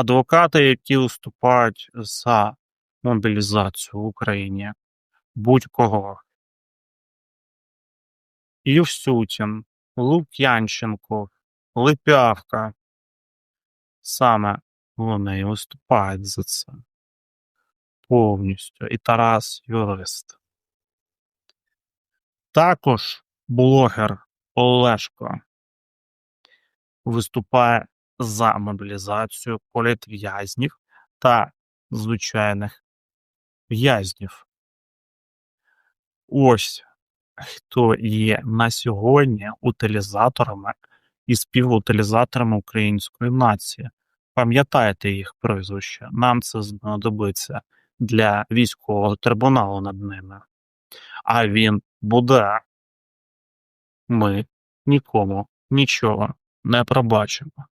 адвокати, які виступають за мобілізацію в Україні будь-кого. Євсютін, Лук'янченко, Липявка. Саме вони виступають за це повністю. І Тарас юрист. Також блогер Олешко виступає за мобілізацію політв'язнів та звичайних в'язнів. Ось хто є на сьогодні утилізаторами і співутилізаторами української нації. Пам'ятайте їх прізвища. Нам це знадобиться для військового трибуналу над ними. А він буде. Ми нікому нічого не пробачимо.